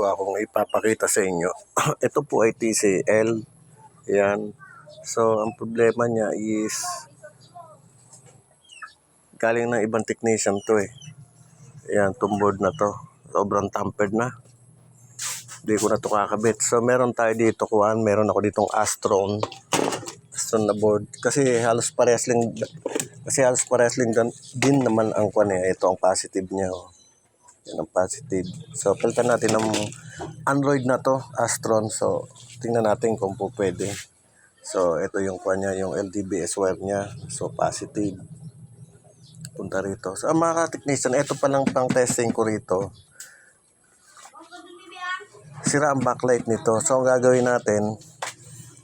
po akong ipapakita sa inyo. Ito po ay TCL. Yan. So, ang problema niya is galing ng ibang technician to eh. Yan, board na to. Sobrang tampered na. Hindi ko na to kakabit. So, meron tayo dito kuhan. Meron ako ditong Astron. Astron na board. Kasi halos parehas lang kasi halos parehas lang din, naman ang kuhan eh. Ito ang positive niya. Oh. Yan ang positive. So, palitan natin ng Android na to, Astron. So, tingnan natin kung po pwede. So, ito yung kuha niya, yung LDBS wire niya. So, positive. Punta rito. So, ang mga technician, ito pa lang pang testing ko rito. Sira ang backlight nito. So, ang gagawin natin,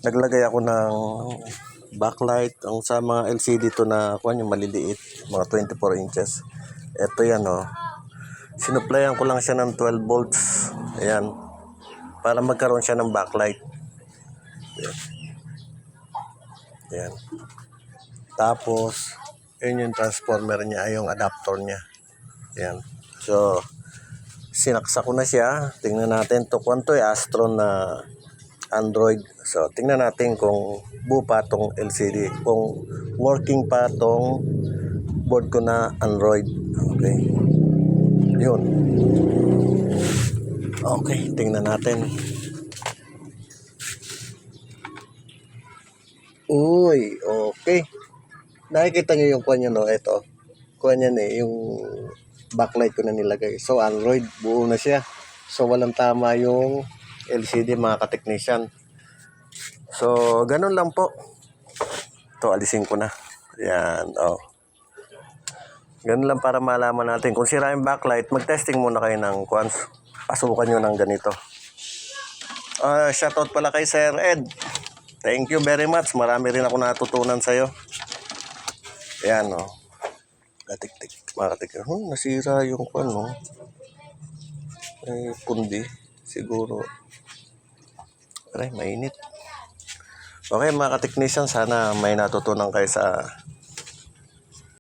naglagay ako ng backlight. Ang sa mga LCD to na kuha yung maliliit, mga 24 inches. Ito yan, oh. Sinuplayan ko lang siya ng 12 volts. Ayan. Para magkaroon siya ng backlight. Ayan. Ayan. Tapos, yun yung transformer niya, ay yung adapter niya. Ayan. So, sinaksa ko na siya. Tingnan natin to kung to Astron na Android. So, tingnan natin kung buo pa tong LCD. Kung working pa tong board ko na Android. Okay. Yun. Okay, tingnan natin. Uy, okay. Nakikita niyo yung kuha niya, no? Ito. Kuha niya eh, yung backlight ko na nilagay. So, Android, buo na siya. So, walang tama yung LCD, mga ka-technician. So, ganun lang po. Ito, alisin ko na. Yan, oh. Ganun lang para malaman natin. Kung sira yung backlight, mag-testing muna kayo ng kuans. Pasukan nyo ng ganito. Uh, shoutout pala kay Sir Ed. Thank you very much. Marami rin ako natutunan sa'yo. Ayan, oh. Katik-tik. Makatik. Hmm, nasira yung kwan, no? Ay, pundi. Siguro. Aray, mainit. Okay, mga ka-technician, sana may natutunan kayo sa